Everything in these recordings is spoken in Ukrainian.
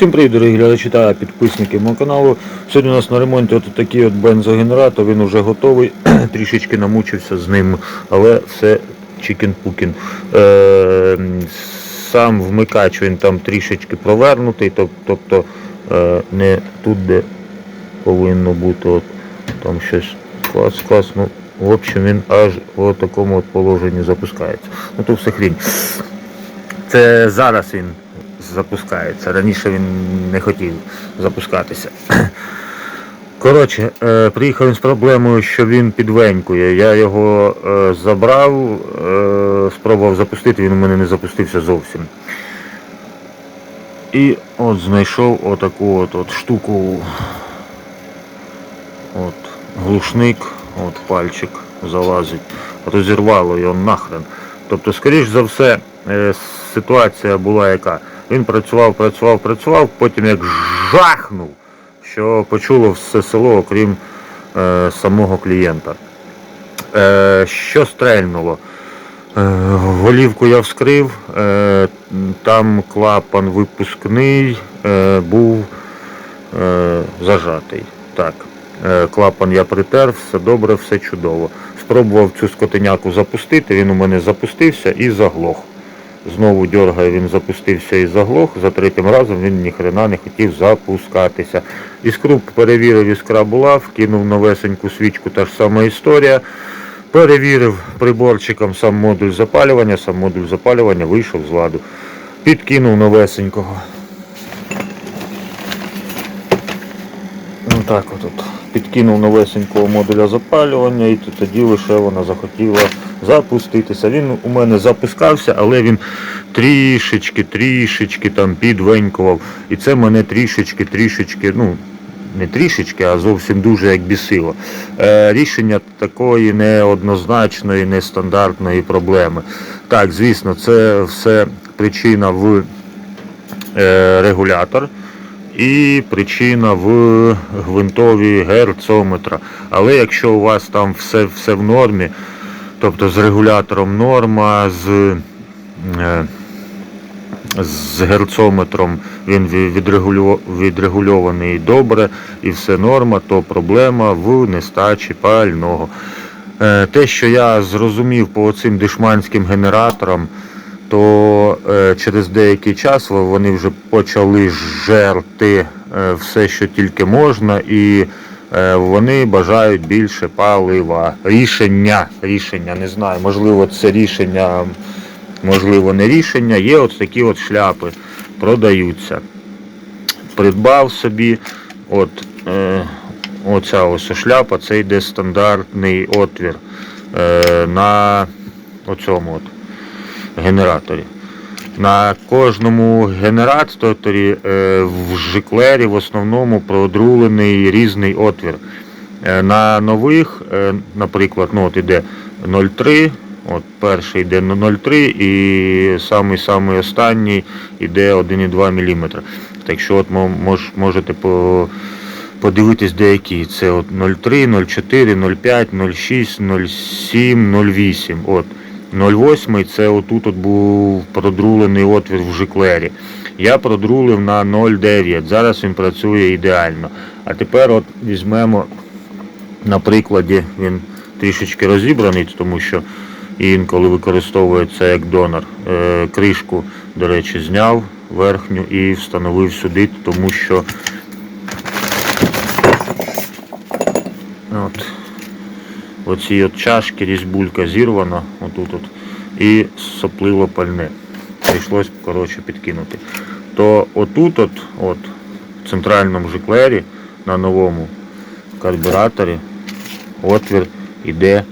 Всім привіт, дорогі глядачі та підписники мого каналу. Сьогодні у нас на ремонті от такий от бензогенератор, він вже готовий, трішечки намучився з ним, але все чікен-пукін. Е, сам вмикач він там трішечки провернутий, тобто е, не тут, де повинно бути, от, там щось клас, клас, ну, в общем, він аж в такому от положенні запускається. Ну то все хрінь. Це зараз він запускається. Раніше він не хотів запускатися. Коротше, е, приїхав він з проблемою, що він підвенькує. Я його е, забрав, е, спробував запустити, він у мене не запустився зовсім. І от знайшов отаку от, от штуку. От, глушник, от пальчик залазить, розірвало його нахрен. Тобто, скоріш за все, ситуація була яка. Він працював, працював, працював, потім як жахнув, що почуло все село, окрім е, самого клієнта. Е, що стрельнуло? Е, голівку я вскрив, е, там клапан випускний е, був е, зажатий. Так. Е, Клапан я притер, все добре, все чудово. Спробував цю скотиняку запустити, він у мене запустився і заглох. Знову дьоргає, він запустився і заглох. За третім разом він ніхрена не хотів запускатися. Іскру перевірив, іскра була, вкинув новесеньку свічку, та ж сама історія. Перевірив приборчиком сам модуль запалювання, сам модуль запалювання вийшов з ладу. Підкинув новесенького. Ну так от, от. Підкинув новесенького модуля запалювання і тоді лише вона захотіла запуститися. Він у мене запускався, але він трішечки, трішечки там підвенькував. І це мене трішечки, трішечки, ну, не трішечки, а зовсім дуже як бісило. Е, рішення такої неоднозначної, нестандартної проблеми. Так, звісно, це все причина в е, регулятор і причина в гвинтові герцометра. Але якщо у вас там все, все в нормі, тобто з регулятором норма, з, е, з герцометром він відрегульований добре і все норма, то проблема в нестачі пального. Е, Те, що я зрозумів по цим дешманським генераторам, то е, через деякий час вони вже почали жерти все, що тільки можна, і вони бажають більше палива. Рішення, рішення, не знаю, можливо, це рішення, можливо, не рішення. Є от такі от шляпи, продаються. Придбав собі, от е, оця ось шляпа, це йде стандартний отвір е, на оцьому от генераторі. На кожному генераторі е, в жиклері в основному продрулений різний отвір. Е, На нових, е, наприклад, ну от іде 0,3, от перший йде 0,3 і самий самий останній йде 1,2 мм. Так що от мож, можете по, подивитись деякі. Це от 0,3, 0,4, 0,5, 0,6, 0,7, 0,8. От. 0,8 це отут от був продрулений отвір в жиклері. Я продрулив на 0,9. Зараз він працює ідеально. А тепер от візьмемо на прикладі, він трішечки розібраний, тому що інколи використовується як донор. Е, кришку, до речі, зняв верхню і встановив сюди, тому що от, оці от чашки, різьбулька зірвана, отут от, і сопливо пальне. Прийшлось, коротше, підкинути. То отут, от, от, в центральному жиклері на новому карбюраторі отвір іде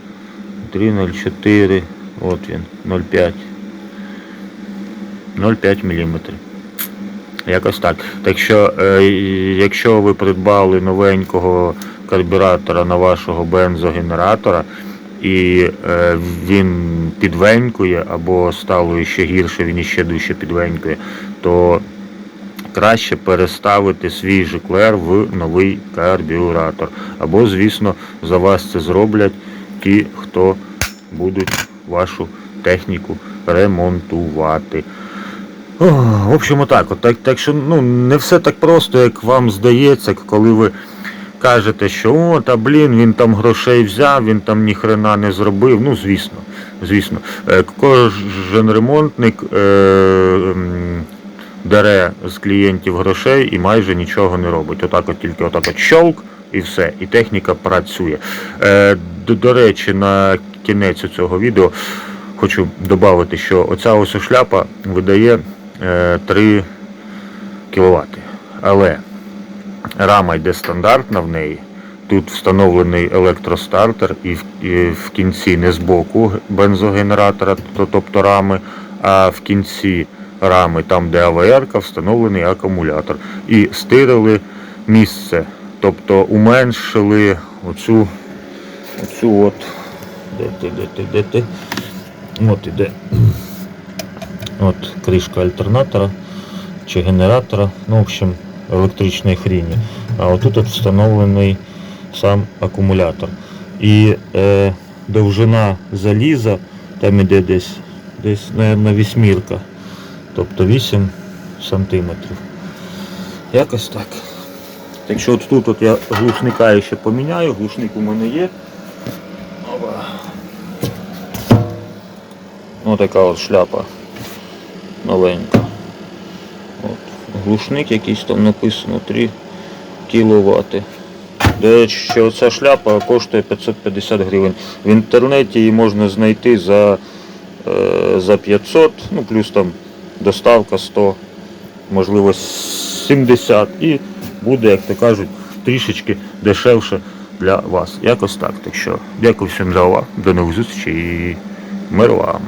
3,04, от він, 0,5. 0,5 мм. Якось так. Так що, е, якщо ви придбали новенького карбюратора на вашого бензогенератора і е, він підвенькує або стало ще гірше, він іще дужче підвенькує, то краще переставити свій жиклер в новий карбюратор. Або, звісно, за вас це зроблять ті, хто будуть вашу техніку ремонтувати. В общем, отак. От, так, так що ну, не все так просто, як вам здається, коли ви кажете, що о, та блін, він там грошей взяв, він там ніхрена не зробив. Ну, звісно, звісно. Е, Кожен ремонтник е, дере з клієнтів грошей і майже нічого не робить. Отак от тільки отак от щолк і все, і техніка працює. Е, до, до речі, на кінець цього відео хочу додати, що оця ось шляпа видає е, 3 кВт. Але рама йде стандартна в неї. Тут встановлений електростартер і в, і в кінці не з боку бензогенератора, то- тобто рами, а в кінці рами, там де АВР, встановлений акумулятор. І стирили місце, тобто уменшили оцю, оцю от, де ти, де ти, де ти, от іде. От кришка альтернатора чи генератора, ну, в общем, електричної хріні. А отут от встановлений сам акумулятор. І е, довжина заліза там іде десь, десь на вісьмірка. Тобто 8 сантиметрів. Якось так. Так що от тут от я глушника ще поміняю, глушник у мене є. Ось така от шляпа новенька. Глушник якийсь там написано 3 кВт. До речі, що ця шляпа коштує 550 гривень. В інтернеті її можна знайти за, е, за 500, ну плюс там доставка 100, можливо 70 і буде, як то кажуть, трішечки дешевше для вас. Якось так. Так що дякую всім за увагу. До нових зустрічей і мир вам.